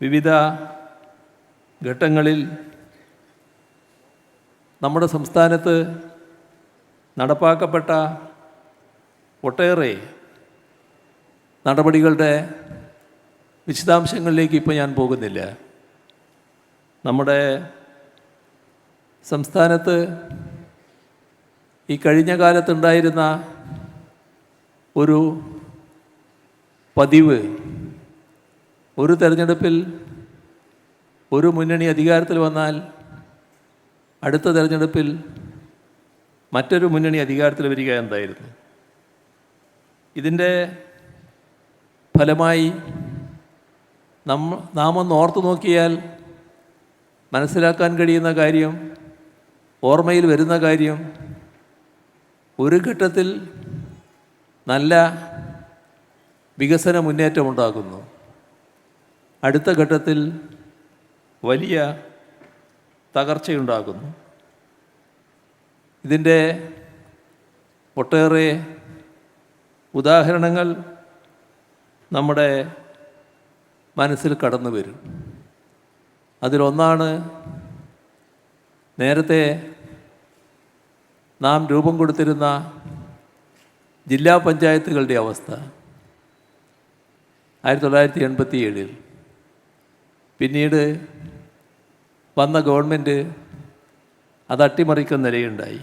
വിവിധ ഘട്ടങ്ങളിൽ നമ്മുടെ സംസ്ഥാനത്ത് നടപ്പാക്കപ്പെട്ട ഒട്ടേറെ നടപടികളുടെ വിശദാംശങ്ങളിലേക്ക് ഇപ്പോൾ ഞാൻ പോകുന്നില്ല. നമ്മുടെ സംസ്ഥാനത്ത് ഈ കഴിഞ്ഞ കാലത്തുണ്ടായിരുന്ന ഒരു പതിവ് ഒരു തെരഞ്ഞെടുപ്പിൽ ഒരു മുന്നണി അധികാരത്തിൽ വന്നാൽ അടുത്ത തെരഞ്ഞെടുപ്പിൽ മറ്റൊരു മുന്നണി അധികാരത്തിൽ വരിക എന്തായിരുന്നു? ഇതിന്റെ ഫലമായി നമ്മ നാം ഒന്ന് ഓർത്തു നോക്കിയാൽ മനസ്സിലാക്കാൻ കഴിയുന്ന കാര്യം ഓർമ്മയിൽ വരുന്ന കാര്യം ഒരു ഘട്ടത്തിൽ നല്ല വികസന മുന്നേറ്റമുണ്ടാകുന്നു അടുത്ത ഘട്ടത്തിൽ വലിയ തകർച്ചയുണ്ടാകുന്നു. ഇതിന്റെ ഒട്ടേറെ ഉദാഹരണങ്ങൾ നമ്മുടെ മനസ്സിൽ കടന്നു വരും. അതിലൊന്നാണ് നേരത്തെ നാം രൂപം കൊടുത്തിരുന്ന ജില്ലാ പഞ്ചായത്തുകളുടെ അവസ്ഥ. ആയിരത്തി തൊള്ളായിരത്തി എൺപത്തി ഏഴിൽ പിന്നീട് വന്ന ഗവൺമെന്റ് അത് അട്ടിമറിക്കുന്ന നിലയുണ്ടായി.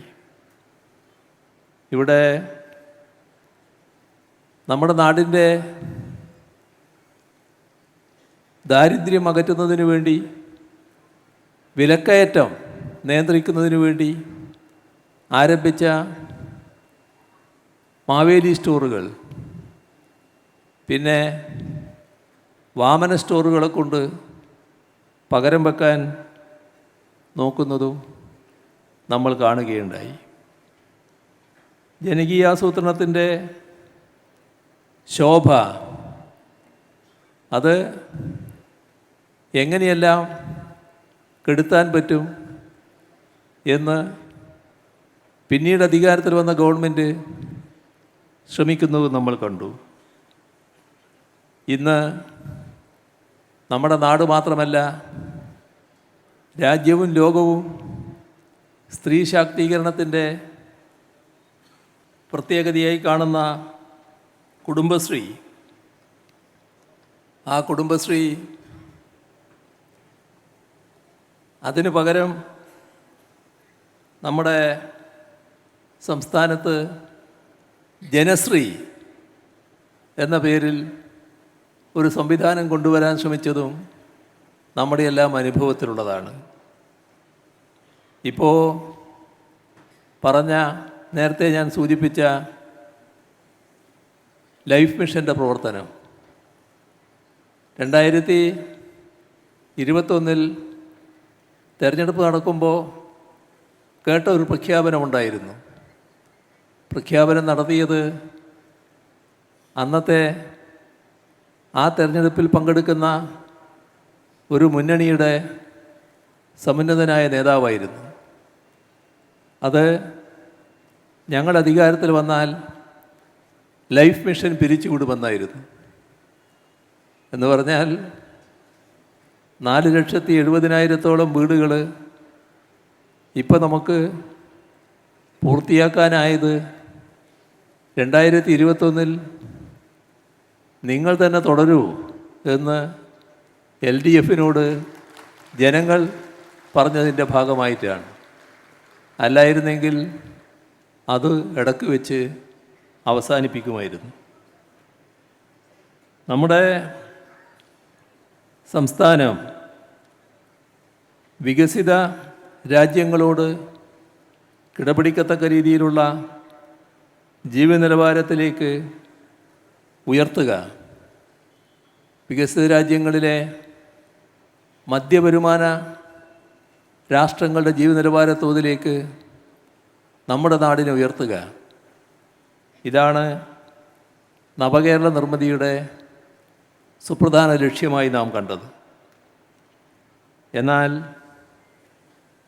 ഇവിടെ നമ്മുടെ നാടിന്റെ ദാരിദ്ര്യം അകറ്റുന്നതിന് വേണ്ടി വിലക്കയറ്റം നിയന്ത്രിക്കുന്നതിന് വേണ്ടി ആരംഭിച്ച മാവേലി സ്റ്റോറുകൾ പിന്നെ വാമന സ്റ്റോറുകളെ കൊണ്ട് പകരം വെക്കാൻ നോക്കുന്നതും നമ്മൾ കാണുകയുണ്ടായി. ജനകീയാസൂത്രണത്തിന്റെ ശോഭ അത് എങ്ങനെയെല്ലാം കെടുത്താൻ പറ്റും എന്ന് പിന്നീട് അധികാരത്തിൽ വന്ന ഗവൺമെന്റ് ശ്രമിക്കുന്നത് നമ്മൾ കണ്ടു. ഇന്ന് നമ്മുടെ നാട് മാത്രമല്ല രാജ്യവും ലോകവും സ്ത്രീ ശാക്തീകരണത്തിന്റെ പ്രത്യേകതയായി കാണുന്ന കുടുംബശ്രീ. ആ കുടുംബശ്രീ അതിനു പകരം നമ്മുടെ സംസ്ഥാനത്ത് ജനശ്രീ എന്ന പേരിൽ ഒരു സംവിധാനം കൊണ്ടുവരാൻ ശ്രമിച്ചതും നമ്മുടെ എല്ലാം അനുഭവത്തിലുള്ളതാണ്. ഇപ്പോൾ പറഞ്ഞ നേരത്തെ ഞാൻ സൂചിപ്പിച്ച ലൈഫ് മിഷന്റെ പ്രവർത്തനം. രണ്ടായിരത്തി ഇരുപത്തൊന്നിൽ തെരഞ്ഞെടുപ്പ് നടക്കുമ്പോൾ കേട്ട ഒരു പ്രഖ്യാപനമുണ്ടായിരുന്നു പ്രഖ്യാപനം നടത്തിയത് അന്നത്തെ ആ തെരഞ്ഞെടുപ്പിൽ പങ്കെടുക്കുന്ന ഒരു മുന്നണിയുടെ സമുന്നതനായ നേതാവായിരുന്നു. അത് ഞങ്ങൾ അധികാരത്തിൽ വന്നാൽ ലൈഫ് മിഷൻ പിരിച്ചുവിടുമെന്നായിരുന്നു എന്ന് പറഞ്ഞാൽ നാല് ലക്ഷത്തി എഴുപതിനായിരത്തോളം വീടുകൾ ഇപ്പം നമുക്ക് പൂർത്തിയാക്കാനായത് രണ്ടായിരത്തി ഇരുപത്തൊന്നിൽ നിങ്ങൾ തന്നെ തുടരൂ എന്ന് എൽ ഡി എഫിനോട് ജനങ്ങൾ പറഞ്ഞതിന്റെ ഭാഗമായിട്ടാണ്. അല്ലായിരുന്നെങ്കിൽ അത് ഇടയ്ക്ക് വെച്ച് അവസാനിപ്പിക്കുമായിരുന്നു. നമ്മുടെ സംസ്ഥാനം വികസിത രാജ്യങ്ങളോട് കിടപിടിക്കത്തക്ക രീതിയിലുള്ള ജീവ നിലവാരത്തിലേക്ക് ഉയർത്തുക വികസിത രാജ്യങ്ങളിലെ മധ്യവരുമാന രാഷ്ട്രങ്ങളുടെ ജീവനിലവാര തോതിലേക്ക് നമ്മുടെ നാടിനെ ഉയർത്തുക. ഇതാണ് നവകേരള നിർമ്മിതിയുടെ സുപ്രധാന ലക്ഷ്യമായി നാം കണ്ടത്. എന്നാൽ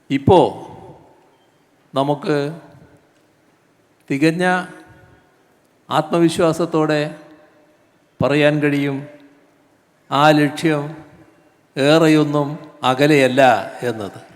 ഇപ്പോൾ നമുക്ക് തികഞ്ഞ ആത്മവിശ്വാസത്തോടെ പറയാൻ കഴിയും ആ ലക്ഷ്യം ഏറെയൊന്നും അകലെയല്ല എന്നത്.